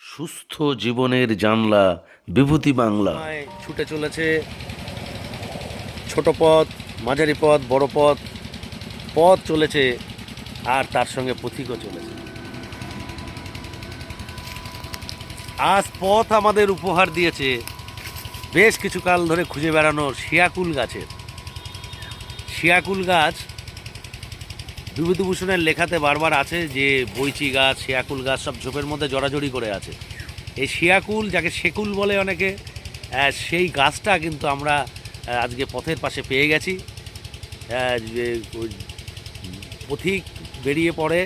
সুস্থ জীবনের জানলা, বিভূতি বাংলা। ছুটে চলেছে ছোট পথ, মাঝারি পথ, বড় পথ পথ চলেছে আর তার সঙ্গে পথিকও চলেছে। আজ পথ আমাদের উপহার দিয়েছে। বেশ কিছু কাল ধরে খুঁজে বেড়ানো শিয়াকুল গাছের। শিয়াকুল গাছ বিভূতিভূষণের লেখাতে বারবার আছে যে বইচি গাছ, শিয়াকুল গাছ সব ঝোপের মধ্যে জড়াজড়ি করে আছে। এই শিয়াকুল, যাকে শেকুল বলে অনেকে সেই গাছটা কিন্তু আমরা আজকে পথের পাশে পেয়ে গেছি। পথিক বেরিয়ে পড়ে,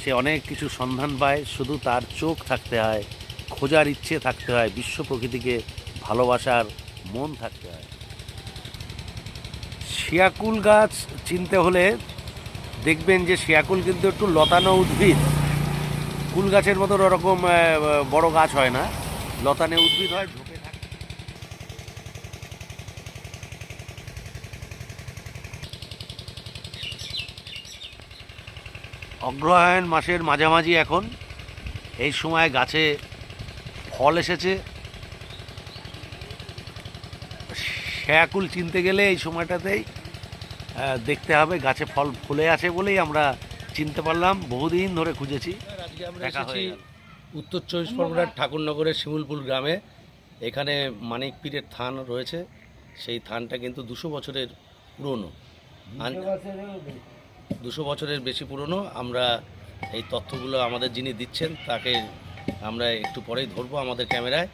সে অনেক কিছু সন্ধান পায়, শুধু তার চোখ থাকতে হয়, খোঁজার ইচ্ছে থাকতে হয়, বিশ্ব প্রকৃতিকে ভালোবাসার মন থাকতে হয়। শিয়াকুল গাছ চিনতে হলে দেখবেন যে শিয়াকুল কিন্তু একটু লতানো উদ্ভিদ। কুল গাছের মতো ওরকম বড় গাছ হয় না। লতানে উদ্ভিদ হয় ঝোপে থাকে অগ্রহায়ণ মাসের মাঝামাঝি এখন। এই সময় গাছে ফল এসেছে। শেয়াকুল চিনতে গেলে এই সময়টাতেই দেখতে হবে গাছে ফল ফুলে আছে বলেই আমরা চিনতে পারলাম। বহুদিন ধরে খুঁজেছি। দেখা হয়ে গেল। উত্তর চব্বিশ পরগনার ঠাকুরনগরের শিমুলপুর গ্রামে। এখানে মানিক পীরের থান রয়েছে। সেই থানটা কিন্তু দুশো বছরের পুরনো। দুশো বছরের বেশি পুরনো। আমরা এই তথ্যগুলো আমাদের যিনি দিচ্ছেন তাকে আমরা একটু পরেই ধরবো আমাদের ক্যামেরায়।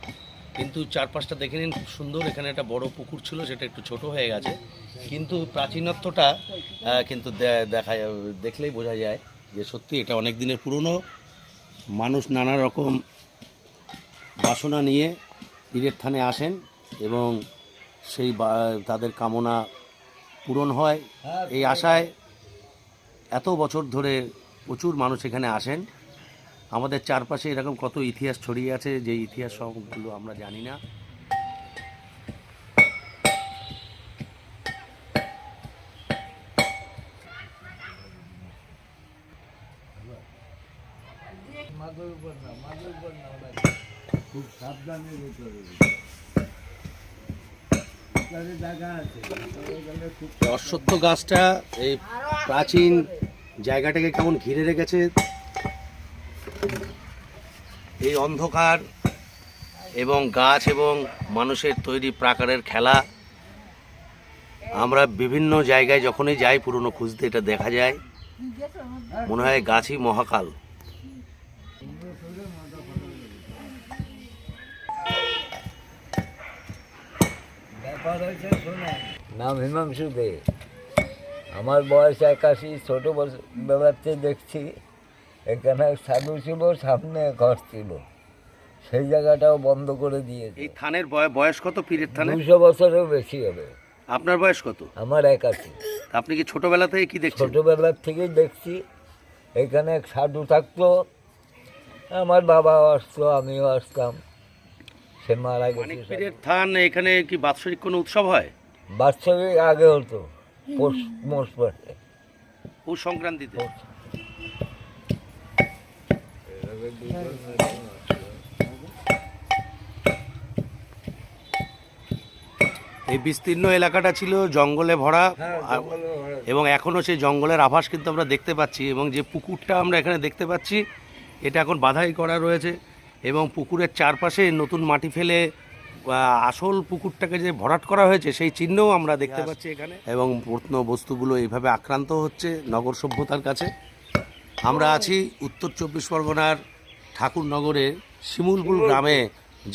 কিন্তু চারপাশটা দেখে নিন খুব সুন্দর। এখানে একটা বড় পুকুর ছিল সেটা একটু ছোট হয়ে গেছে। কিন্তু প্রাচীনত্বটা কিন্তু দেখা দেখলেই বোঝা যায় যে সত্যি এটা অনেক দিনের পুরনো। মানুষ নানা রকম বাসনা নিয়ে পীরের থানে আসেন এবং সেই তাদের কামনা পূরণ হয়। এই আশায় এত বছর ধরে প্রচুর মানুষ এখানে আসেন। আমাদের চারপাশে এরকম কত ইতিহাস ছড়িয়ে আছে যে ইতিহাস সবগুলো আমরা জানি না। এই অশ্বত্থ গাছটা এই প্রাচীন জায়গাটাকে কেমন ঘিরে রেখেছে? এই অন্ধকার এবং গাছ এবং মানুষের তৈরি প্রাকারের খেলা। আমরা বিভিন্ন জায়গায় যখনই যাই পুরনো খুঁজতে এটা দেখা যায়। মনে হয় গাছই মহাকাল। নাম হিমাংশু দে। আমার বয়স একাশি ছোটো বেলাতে দেখছি। এখানে সাধু ছিল সামনে ঘর ছিল। সেই জায়গাটাও বন্ধ করে দিয়েছে। এই থানের বয়- বয়স কত পীরের থানে? দুশো বছরেরও বেশি হবে। আপনার বয়স কত? আমার একাশি। আপনি কি ছোটবেলা থেকে কি দেখছেন? ছোটোবেলার থেকেই দেখছি। এখানে এক সাধু থাকতো। আমার বাবাও আসতো আমিও আসতাম। সে মারা গেছে পীরের থান এখানে কি বাৎসরিক কোনো উৎসব হয়? বাৎসরিক আগে হতো পৌষ মোষ মাসে পৌষ সংক্রান্তিতে? এই বিস্তীর্ণ এলাকাটা ছিল জঙ্গলে ভরা এবং এখনও সেই জঙ্গলের আভাস কিন্তু আমরা দেখতে পাচ্ছি এবং যে পুকুরটা আমরা এখানে দেখতে পাচ্ছি এটা এখন বাধাই করা রয়েছে। এবং পুকুরের চারপাশে নতুন মাটি ফেলে আসল পুকুরটাকে যে ভরাট করা হয়েছে সেই চিহ্নও আমরা দেখতে পাচ্ছি এখানে। এবং প্রত্ন বস্তুগুলো এইভাবে আক্রান্ত হচ্ছে নগর সভ্যতার কাছে। আমরা আছি উত্তর চব্বিশ পরগনার ঠাকুরনগরের শিমুলপুর। গ্রামে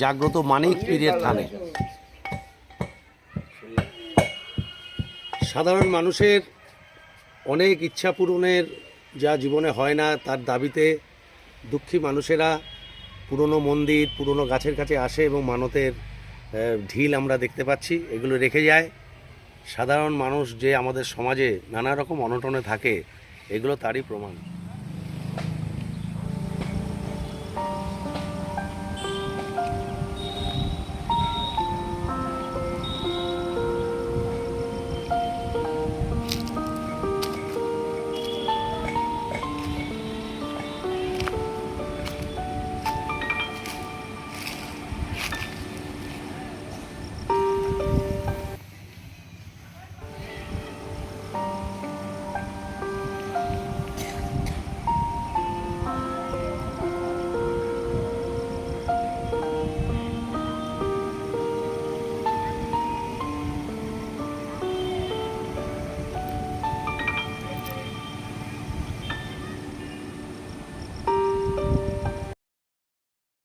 জাগ্রত মানিক পীরের থানে। সাধারণ মানুষের অনেক ইচ্ছা পূরণের যা জীবনে হয় না তার দাবিতে দুঃখী মানুষেরা পুরনো মন্দির, পুরনো গাছের কাছে আসে এবং মানতের ঢিল আমরা দেখতে পাচ্ছি। এগুলো রেখে যায়। সাধারণ মানুষ যে আমাদের সমাজে নানা রকম অনটনে থাকে, এগুলো তারই প্রমাণ।